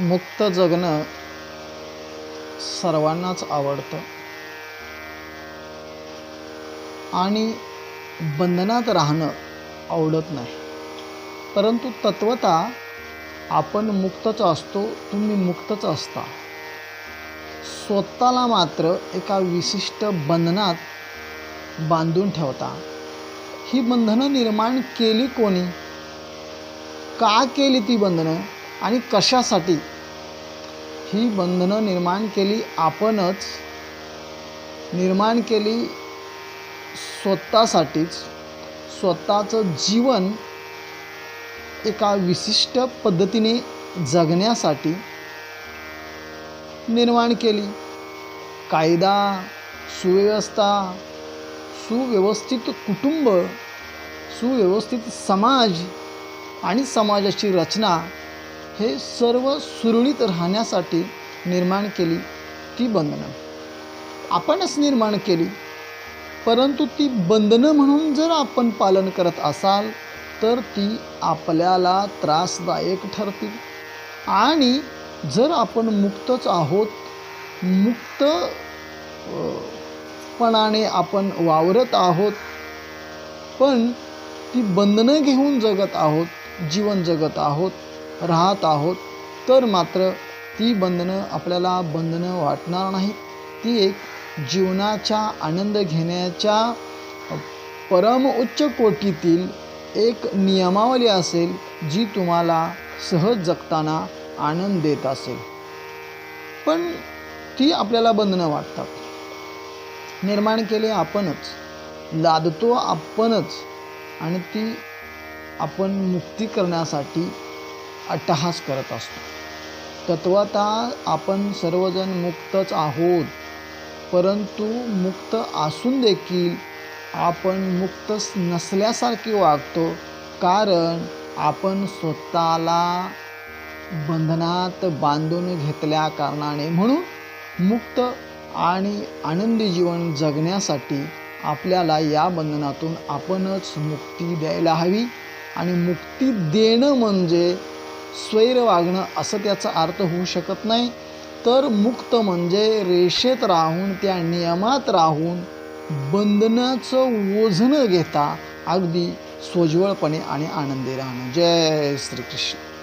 मुक्त जगणं सर्वांनाच आवडतं. आणि बंधनात राहणं आवडत नाही. परंतु तत्वता आपण मुक्तच असतो तुम्ही मुक्तच असता. स्वतःला मात्र एका विशिष्ट बंधनात बांधून ठेवता. ही बंधनं निर्माण केली कोणी? का केली ती बंधनं? आणि कशासाठी? ही बंधनं निर्माण केली आपणच. निर्माण केली स्वतःसाठीच. स्वतःचं जीवन एका विशिष्ट पद्धतीने जगण्यासाठी निर्माण केली. कायदा सुव्यवस्था सुव्यवस्थित कुटुंब सुव्यवस्थित समाज आणि समाजाची रचना हे सर्व सुरळीत राहण्यासाठी निर्माण केली ती बंधनं. आपणच निर्माण केली. परंतु ती बंधनं म्हणून जर आपण पालन करत असाल तर ती आपल्याला त्रासदायक ठरतील. आणि जर आपण मुक्तच आहोत मुक्तपणाने आपण वावरत आहोत पण ती बंधनं घेऊन जगत आहोत जीवन जगत आहोत राहत आहोत तर मात्र ती बंधनं आपल्याला बंधनं वाटणार नाहीत ती एक जीवनाच्या आनंद घेण्याच्या परम उच्च कोटीतील एक नियमावली असेल जी तुम्हाला सहज जगताना आनंद देत असेल. पण ती आपल्याला बंधनं वाटतात. निर्माण केले आपणच लादतो आपणच आणि ती आपण मुक्ती करण्यासाठी अट्टहास करत असतो. तत्वता आपण सर्वजण मुक्तच आहोत. परंतु मुक्त असून देखील आपण मुक्त नसल्यासारखे वागतो कारण आपण स्वतःला बंधनात बांधून घेतल्या कारणाने. म्हणून मुक्त आणि आनंदी जीवन जगण्यासाठी आपल्याला या बंधनातून आपणच मुक्ती द्यायला हवी. आणि मुक्ती देणं म्हणजे स्वैर वागणं असं त्याचा अर्थ होऊ शकत नाही. तर मुक्त म्हणजे रेषेत राहून त्या नियमात राहून बंधनाचं ओझणं घेता अगदी सोज्वळपणे आणि आनंदी राहणं. जय श्रीकृष्ण.